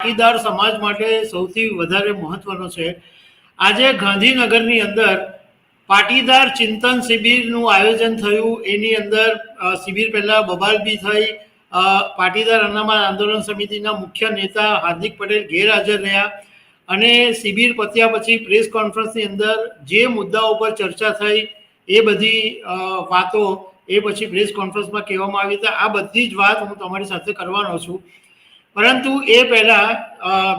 પાટીદાર સમાજ માટે સૌથી વધારે મહત્વનો છે. આજે ગાંધીનગરની અંદર પાટીદાર ચિંતન શિબિરનું આયોજન થયું. એની અંદર શિબિર પહેલા બબાલબી થઈ. પાટીદાર અનામત આંદોલન સમિતિના મુખ્ય નેતા હાર્દિક પટેલ ગેરહાજર રહ્યા. અને શિબિર પત્યા પછી પ્રેસ કોન્ફરન્સની અંદર જે મુદ્દાઓ પર ચર્ચા થઈ, એ બધી વાતો એ પછી પ્રેસ કોન્ફરન્સમાં કહેવામાં આવી. હતી આ બધી જ વાત હું તમારી સાથે કરવાનો છું. પરંતુ એ પહેલા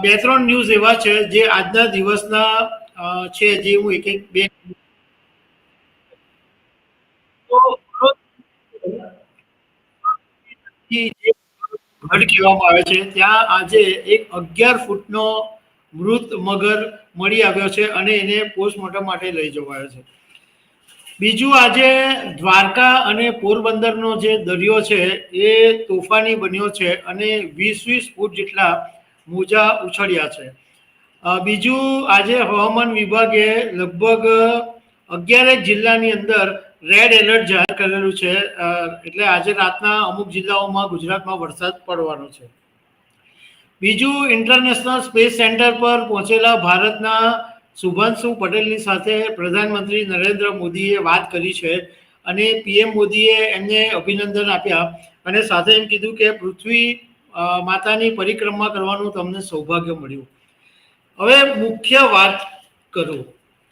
બે ત્રણ ન્યૂઝ એવા છે જે આજના દિવસના છે જે હું એક એક બે ગઢ કહેવામાં આવે છે. ત્યાં આજે એક અગિયાર ફૂટનો મૃત મગર મળી આવ્યો છે અને એને પોસ્ટમોર્ટમ માટે લઈ જવાયો છે. બીજું આજે દ્વારકા અને પોરબંદરનો જે દરિયો છે, એ તોફાની બન્યો છે અને વીસ વીસ ફૂટ જેટલા મોજા ઉછળ્યા છે. બીજું આજે હવામાન વિભાગે લગભગ અગિયારેક જિલ્લાની અંદર રેડ એલર્ટ જાહેર કરેલું છે એટલે આજે રાતના અમુક જિલ્લાઓમાં ગુજરાતમાં વરસાદ પડવાનો છે. બીજું ઇન્ટરનેશનલ સ્પેસ સેન્ટર પર પહોંચેલા ભારતના શુભાંશુ પટેલની સાથે પ્રધાનમંત્રી નરેન્દ્ર મોદીએ વાત કરી છે અને પીએમ મોદીએ એમને અભિનંદન આપ્યા અને સાથે એમ કીધું કે પૃથ્વી માતાની પરિક્રમા કરવાનું તમને સૌભાગ્ય મળ્યું. હવે મુખ્ય વાત કરું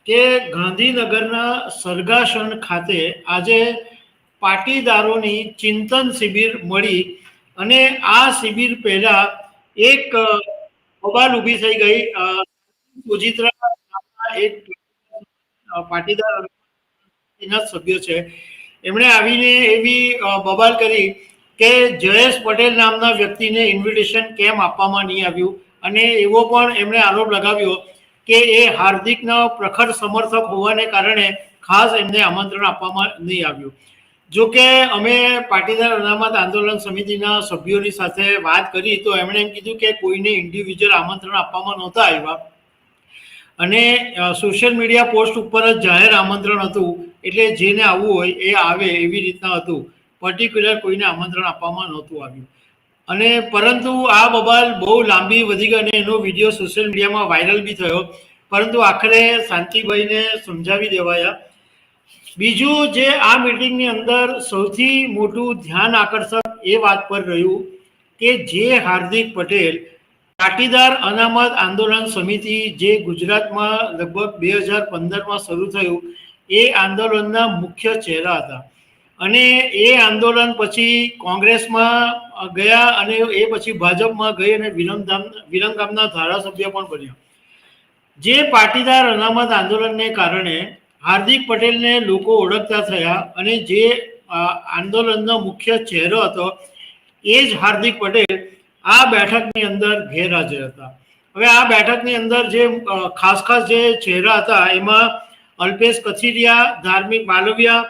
કે ગાંધીનગરના સરગાસણ ખાતે આજે પાટીદારોની ચિંતન શિબિર મળી અને આ શિબિર પહેલા એક બબાલ ઊભી થઈ ગઈ. સુજિત્રા પાટીદાર એના સભ્યો છે. એમણે આવીને એવી બબાલ કરી કે જયેશ પટેલ નામના વ્યક્તિને ઇન્વિટેશન કેમ આપવામાં નહીં આવ્યું? અને એવો પણ એમણે આરોપ લગાવ્યો કે એ હાર્દિકનો પ્રખર સમર્થક હોવાને કારણે ખાસ એમને આમંત્રણ આપવામાં નહીં આવ્યું. જો કે અમે પાટીદાર અનામત આંદોલન સમિતિના સભ્યોની સાથે વાત કરી તો એમણે એમ કીધું કે કોઈને ઇન્ડિવિજ્યુઅલ આમંત્રણ આપવામાં નહોતા આવ્યા. અને સોશિયલ મીડિયા પોસ્ટ ઉપર જ જાહેર આમંત્રણ હતું. એટલે જેને આવવું હોય એ આવે એવી રીતના હતું. પર્ટિક્યુલર કોઈને આમંત્રણ આપવામાં નહોતું આવ્યું. અને પરંતુ આ બબાલ બહુ લાંબી વધી ગઈ અને એનો વીડિયો સોશિયલ મીડિયામાં વાયરલ બી થયો. પરંતુ આખરે શાંતિભાઈને સમજાવી દેવાયા. બીજું જે આ મીટિંગની અંદર સૌથી મોટું ધ્યાન આકર્ષક એ વાત પર રહ્યું કે જે હાર્દિક પટેલ પાટીદાર અનામત આંદોલન સમિતિ જે ગુજરાતમાં લગભગ બે હજાર પંદરમાં શરૂ થયું, એ આંદોલનના મુખ્ય ચહેરા હતા. અને એ આંદોલન પછી કોંગ્રેસમાં ગયા અને એ પછી ભાજપમાં ગઈ અને વિરમધામ વિરમગામના ધારાસભ્ય પણ બન્યા. જે પાટીદાર અનામત આંદોલનને કારણે હાર્દિક પટેલને લોકો ઓળખતા થયા અને જે આંદોલનનો મુખ્ય ચહેરો હતો, એ જ હાર્દિક પટેલ આ બેઠકની અંદર ગેરહાજર હતા. હવે આ બેઠકની અંદર જે ખાસ ખાસ જે ચહેરા હતા, એમાં અલ્પેશ કથિરિયા, ધાર્મિક માલવિયા,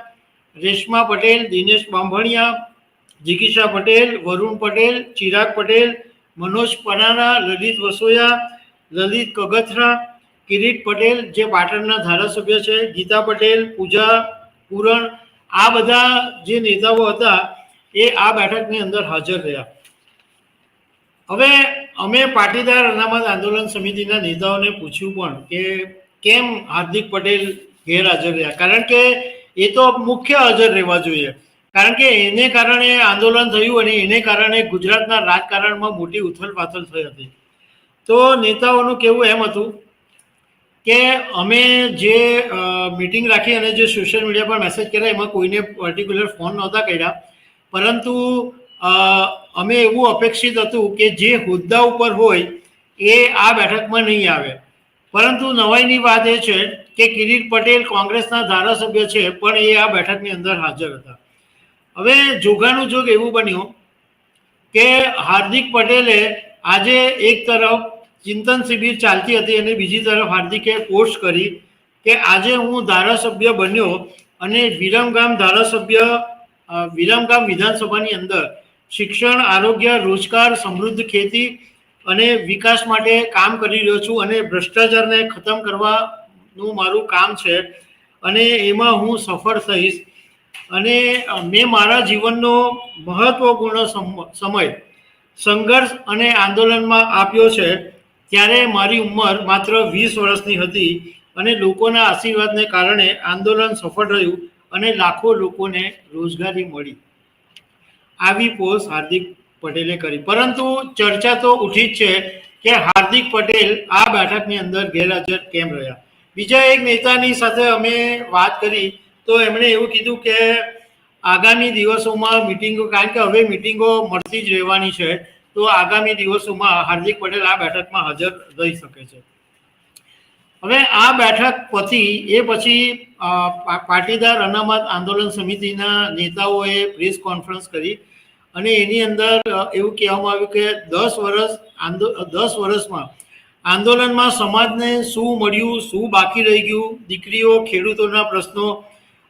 રેશમા પટેલ, દિનેશ બાંભણિયા, જિગીશા પટેલ, વરુણ પટેલ, ચિરાગ પટેલ, મનોજ પનાના, લલિત વસોયા, લલિત કગથરા, કિરીટ પટેલ જે પાટણના ધારાસભ્ય છે, ગીતા પટેલ, પૂજા પૂરણ, આ બધા જે નેતાઓ હતા એ આ બેઠકની અંદર હાજર રહ્યા. હવે અમે પાટીદાર અનામત આંદોલન સમિતિના નેતાઓને પૂછ્યું પણ કે કેમ હાર્દિક પટેલ ગેરહાજર રહ્યા? કારણ કે એ તો મુખ્ય હાજર રહેવા જોઈએ. કારણ કે એને કારણે આંદોલન થયું અને એને કારણે ગુજરાતના રાજકારણમાં મોટી ઉથલપાથલ થઈ હતી. તો નેતાઓનું કેવું એમ હતું કે અમે જે મિટિંગ રાખી અને જે સોશિયલ મીડિયા પર મેસેજ કર્યા, એમાં કોઈને પર્ટિક્યુલર ફોન નહોતા કર્યા. પરંતુ અમે એવું અપેક્ષિત હતું કે જે હોદ્દા ઉપર હોય એ આ બેઠકમાં નહીં આવે. પરંતુ નવાઈની વાત એ છે કે કિરીટ પટેલ કોંગ્રેસના ધારાસભ્ય છે, પણ એ આ બેઠકની અંદર હાજર હતા. હવે જોગાનું જોગ એવું બન્યું કે હાર્દિક પટેલે આજે એક તરફ ચિંતન શિબિર ચાલતી હતી અને બીજી તરફ હાર્દિકે પોસ્ટ કરી કે આજે હું ધારાસભ્ય બન્યો અને વિરમગામ ધારાસભ્ય વિરમગામ વિધાનસભાની અંદર શિક્ષણ, આરોગ્ય, રોજગાર, સમૃદ્ધ ખેતી અને વિકાસ માટે કામ કરી રહ્યો છું અને ભ્રષ્ટાચારને ખતમ કરવાનું મારું કામ છે અને એમાં હું સફળ થઈશ. અને મેં મારા જીવનનો મહત્વપૂર્ણ સમ- સમય સંઘર્ષ અને આંદોલનમાં આપ્યો છે. ત્યારે મારી ઉંમર માત્ર વીસ વર્ષની હતી અને લોકોના આશીર્વાદને કારણે આંદોલન સફળ રહ્યું અને લાખો લોકોને રોજગારી મળી. આવી પોસ્ટ હાર્દિક પટેલે કરી. પરંતુ ચર્ચા તો ઉઠી જ છે કે હાર્દિક પટેલ આ બેઠકની અંદર ગેરહાજર કેમ રહ્યા? બીજા એક નેતાની સાથે અમે વાત કરી તો એમણે એવું કીધું કે આગામી દિવસોમાં મિટિંગો, કારણ કે હવે મિટિંગો મળતી જ રહેવાની છે, તો આગામી દિવસોમાં હાર્દિક પટેલ આ બેઠકમાં હાજર રહી શકે છે. હવે આ બેઠક પછી, એ પછી પાટીદાર અનામત આંદોલન સમિતિના નેતાઓએ પ્રેસ કોન્ફરન્સ કરી. અને એની અંદર એવું કહેવામાં આવ્યું કે દસ વર્ષ આંદો દસ વર્ષમાં આંદોલનમાં સમાજને શું મળ્યું, શું બાકી રહી ગયું, દીકરીઓ, ખેડૂતોના પ્રશ્નો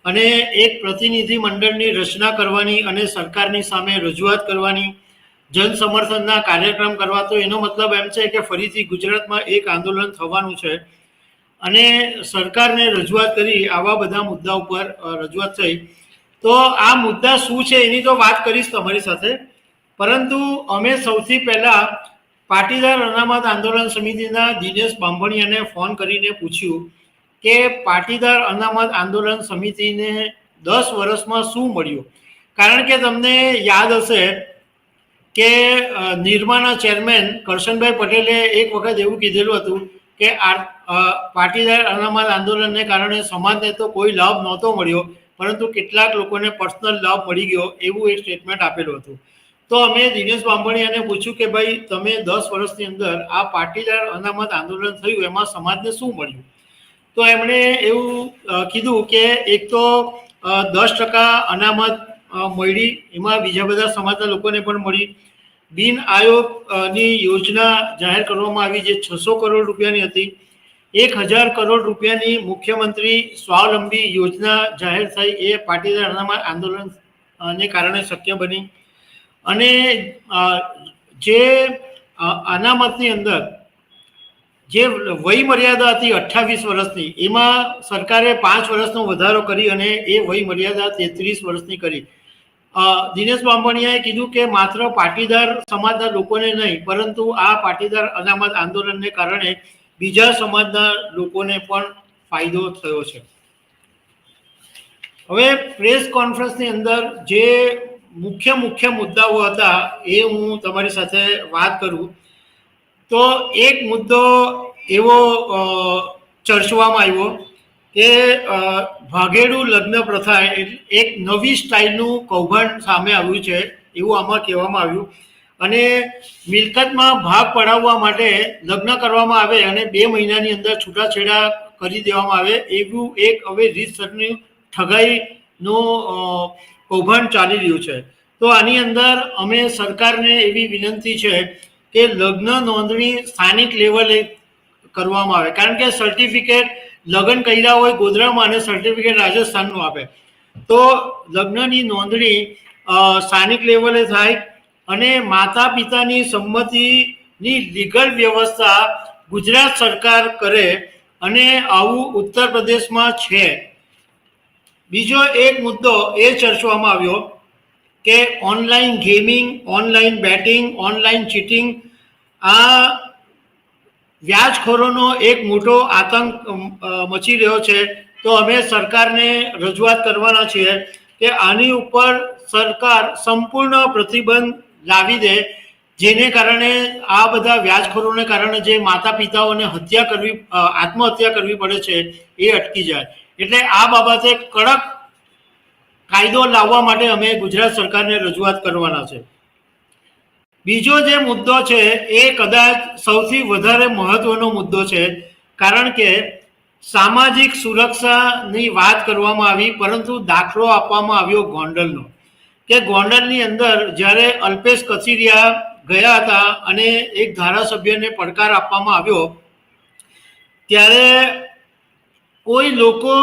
અને એક પ્રતિનિધિ મંડળની રચના કરવાની અને સરકારની સામે રજૂઆત કરવાની, જન સમર્થનના કાર્યક્રમ કરવા, તો એનો મતલબ એમ છે કે ફરીથી ગુજરાતમાં એક આંદોલન થવાનું છે. અને સરકારને રજૂઆત કરી આવા બધા મુદ્દા ઉપર રજૂઆત થઈ. તો આ મુદ્દા શું છે એની તો વાત કરીશ તમારી સાથે. પરંતુ અમે સૌથી પહેલા પાટીદાર અનામત આંદોલન સમિતિના દિનેશ બાંભણીયાને ફોન કરીને પૂછ્યું કે પાટીદાર અનામત આંદોલન સમિતિને દસ વર્ષમાં શું મળ્યું? કારણ કે તમને યાદ હશે કે નિર્માના ચેરમેન કરશનભાઈ પટેલે એક વખત એવું કીધેલું હતું કે પાટીદાર અનામત આંદોલનને કારણે સમાજને તો કોઈ લાભ નહોતો મળ્યો. પરંતુ કેટલાક લોકોને પર્સનલ લાભ મળી ગયો એવું એક સ્ટેટમેન્ટ આપેલું હતું. તો અમે દિનેશ બાંભણીયાને પૂછ્યું કે ભાઈ, તમે દસ વર્ષની અંદર આ પાટીદાર અનામત આંદોલન થયું, એમાં સમાજને શું મળ્યું? તો એમણે એવું કીધું કે એક તો દસ ટકા અનામત મળી, એમાં બીજા બધા સમાજના લોકોને પણ મળી. બિન આયોગની યોજના જાહેર કરવામાં આવી, જે છસો કરોડ રૂપિયાની હતી એક હજાર કરોડ રૂપિયાની મુખ્યમંત્રી સ્વાવલંબી યોજના જાહેર થઈ એ પાટીદાર આંદોલન ને કારણે શક્ય બની. અને જે અનામતની અંદર જે વય મર્યાદા હતી અઠ્ઠાવીસ વર્ષની, એમાં સરકારે પાંચ વર્ષનો વધારો કરી અને એ વય મર્યાદા તેત્રીસ વર્ષની કરી. દિનેશ બાંભણિયાએ કીધું કે માત્ર પાટીદાર સમાજના લોકોને નહીં, પરંતુ આ પાટીદાર અનામત આંદોલનને કારણે બીજા સમાજના લોકોને પણ ફાયદો થયો છે. હવે પ્રેસ કોન્ફરન્સની અંદર જે મુખ્ય મુખ્ય મુદ્દાઓ હતા એ હું તમારી સાથે વાત કરું. તો એક મુદ્દો એવો ચર્ચવામાં આવ્યો કે ભાગેડુ લગ્ન પ્રથા એક નવી સ્ટાઇલનું કૌભાંડ સામે આવ્યું છે એવું આમાં કહેવામાં આવ્યું. અને મિલકતમાં ભાગ પડાવવા માટે લગ્ન કરવામાં આવે અને બે મહિનાની અંદર છૂટાછેડા કરી દેવામાં આવે, એવું એક હવે રીતસરની ઠગાઈનું કૌભાંડ ચાલી રહ્યું છે. તો આની અંદર અમે સરકારને એવી વિનંતી છે કે લગ્ન નોંધણી સ્થાનિક લેવલે કરવામાં આવે. કારણ કે સર્ટિફિકેટ લગ્ન કર્યા હોય ગોધરામાં અને સર્ટિફિકેટ રાજસ્થાનનું આપે. તો લગ્નની નોંધણી સ્થાનિક લેવલે થાય અને માતા પિતાની સંમતિની લીગલ વ્યવસ્થા ગુજરાત સરકાર કરે અને આવું ઉત્તર પ્રદેશમાં છે. બીજો એક મુદ્દો એ ચર્ચવામાં આવ્યો કે online gaming, online betting, online cheating આ વ્યાજખોરોનો એક મોટો આતંક મચી રહ્યો છે. તો અમે સરકારને રજૂઆત કરવાના છીએ કે આની ઉપર સરકાર સંપૂર્ણ પ્રતિબંધ લાવી દે, જેને કારણે આ બધા વ્યાજખોરોને કારણે જે માતા પિતાઓને હત્યા કરવી આત્મહત્યા કરવી પડે છે, એ અટકી જાય. એટલે આ બાબતે કડક કાયદો લાવવા માટે અમે ગુજરાત સરકારને રજૂઆત કરવાના છે. બીજો જે મુદ્દો છે, એ કદાચ સૌથી વધારે મહત્વનો મુદ્દો છે, કારણ કે સામાજિક સુરક્ષાની વાત કરવામાં આવી, પરંતુ દાખલો આપવામાં આવ્યો ગોંડલનો. કે ગોંડલની અંદર જ્યારે અલ્પેશ કથિરિયા ગયા હતા અને એક ધારાસભ્યને પડકાર આપવામાં આવ્યો, ત્યારે કોઈ લોકો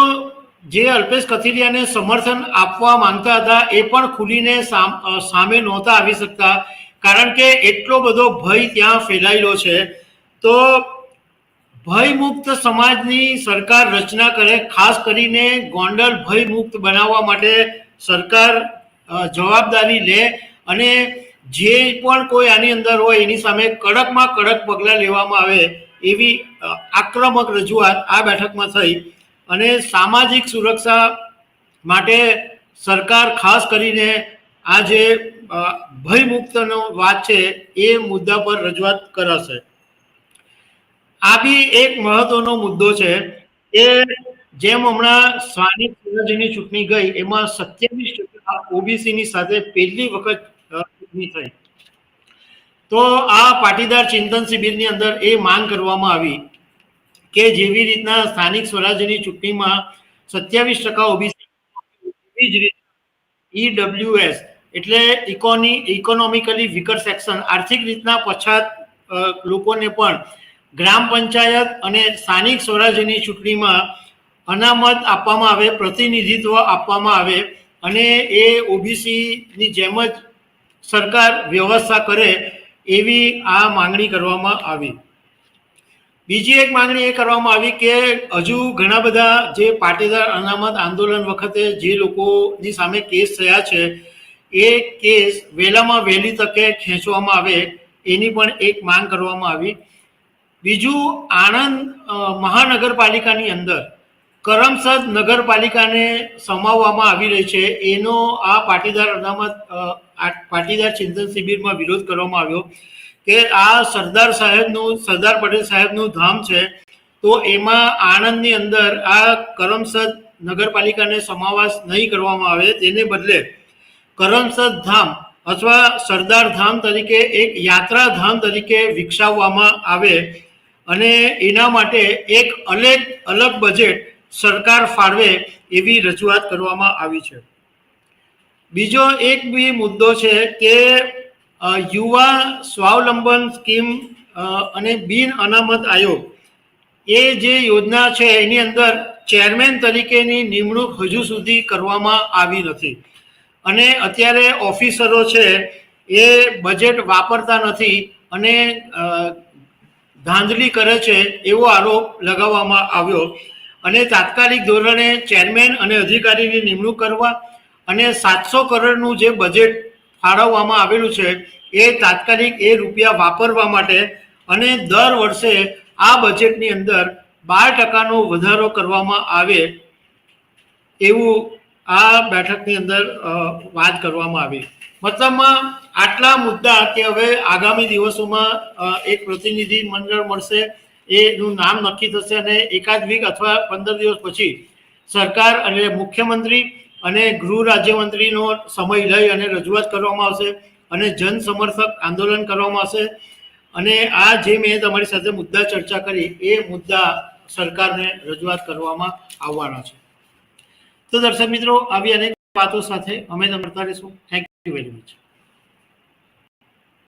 જે અલ્પેશ કથિરિયાને સમર્થન આપવા માંગતા હતા એ પણ ખુલીને સામ- નહોતા આવી શકતા. કારણ કે એટલો બધો ભય ત્યાં ફેલાયેલો છે. તો ભયમુક્ત સમાજની સરકાર રચના કરે, ખાસ કરીને ગોંડલ ભયમુક્ત બનાવવા માટે સરકાર જવાબદારી લે અને જે પણ કોઈ આની અંદર હોય એની સામે કડકમાં કડક પગલાં લેવામાં આવે એવી આક્રમક રજૂઆત આ બેઠકમાં થઈ અને સામાજિક સુરક્ષા માટે સરકાર ખાસ કરીને આ જે ભયમુક્તનો વાત છે એ મુદ્દા પર રજૂઆત કરાશે. આ બી એક મહત્વનો મુદ્દો છે કે જેમ હમણાં સ્થાનિક સ્વરાજ્યની ચૂંટણી ગઈ એમાં સત્યાવીસ ટકા ઓબીસીની સાથે પહેલી વખત ચૂંટણી થઈ. તો આ પાટીદાર ચિંતન શિબિરની અંદર એ માંગ કરવામાં આવી કે જેવી રીતના સ્થાનિક સ્વરાજ્યની ચૂંટણીમાં સત્યાવીસ ટકા ઓબીસી એવી જ રીતે ઈડબ્લ્યુએસ એટલે ઇકોની, ઇકોનોમિકલી વિકર સેક્શન, આર્થિક રીતના પછાત લોકોને પણ ગ્રામ પંચાયત અને સ્થાનિક સ્વરાજ્યની ચૂંટણીમાં અનામત આપવામાં આવે, પ્રતિનિધિત્વ આપવામાં આવે અને એ ઓબીસીની જેમ જ સરકાર વ્યવસ્થા કરે એવી આ માંગણી કરવામાં આવી. બીજી એક માંગણી એ કરવામાં આવી કે હજુ ઘણા બધા જે પાટીદાર અનામત આંદોલન વખતે જે લોકોની સામે કેસ થયા છે, એ કેસ વહેલામાં વહેલી તકે ખેંચવામાં આવે એની પણ એક માંગ કરવામાં આવી. બીજું આણંદ મહાનગરપાલિકાની અંદર કરમસદ નગરપાલિકાને સમાવવામાં આવી રહી છે. એનો આ પાટીદાર અનામત પાટીદાર ચિંતન શિબિરમાં વિરોધ કરવામાં આવ્યો કે આ સરદાર સાહેબનું, સરદાર પટેલ સાહેબનું ધામ છે. તો એમાં આણંદની અંદર આ કરમસદ નગરપાલિકાને સમાવાસ નહીં કરવામાં આવે. તેને બદલે કરમસદ ધામ અથવા સરદાર ધામ તરીકે એક યાત્રા ધામ તરીકે વિકસાવવામાં આવે. અને એના માટે એક અલગ અલગ બજેટ સરકાર ફાળવે એવી રજૂઆત કરવામાં આવી છે. બીજો એક બી મુદ્દો છે કે યુવા સ્વાવલંબન સ્કીમ અને બિન અનામત આયોગ એ જે યોજના છે એની અંદર ચેરમેન તરીકેની નિમણૂક હજુ સુધી કરવામાં આવી નથી. અને અત્યારે ઓફિસરો છે એ બજેટ વાપરતા નથી અને ધાંધલી કરે છે એવો આરોપ લગાવવામાં આવ્યો. અને તાત્કાલિક ધોરણે ચેરમેન અને અધિકારીની નિમણૂક કરવા અને સાતસો કરોડનું જે બજેટ ફાળવવામાં આવેલું છે, એ તાત્કાલિક એ રૂપિયા વાપરવા માટે અને દર વર્ષે આ બજેટની અંદર બાર ટકાનો વધારો કરવામાં આવે એવું આ બેઠકની અંદર વાત કરવામાં આવી. મતલબમાં આટલા મુદ્દા કે હવે આગામી દિવસોમાં એક પ્રતિનિધિ મંડળ મળશે એનું નામ નક્કી થશે અને એકાદ વીક અથવા પંદર દિવસ પછી સરકાર અને મુખ્યમંત્રી અને ગૃહ રાજ્યમંત્રીનો સમય લઈ અને રજૂઆત કરવામાં આવશે અને જન સમર્થક આંદોલન કરવામાં આવશે. અને આ જે મેં તમારી સાથે મુદ્દા ચર્ચા કરી એ મુદ્દા સરકારને રજૂઆત કરવામાં આવવાના છે. તો દર્શક મિત્રો, આવી અનેક વાતો સાથે અમે મળતા રહીશું. Thank you very much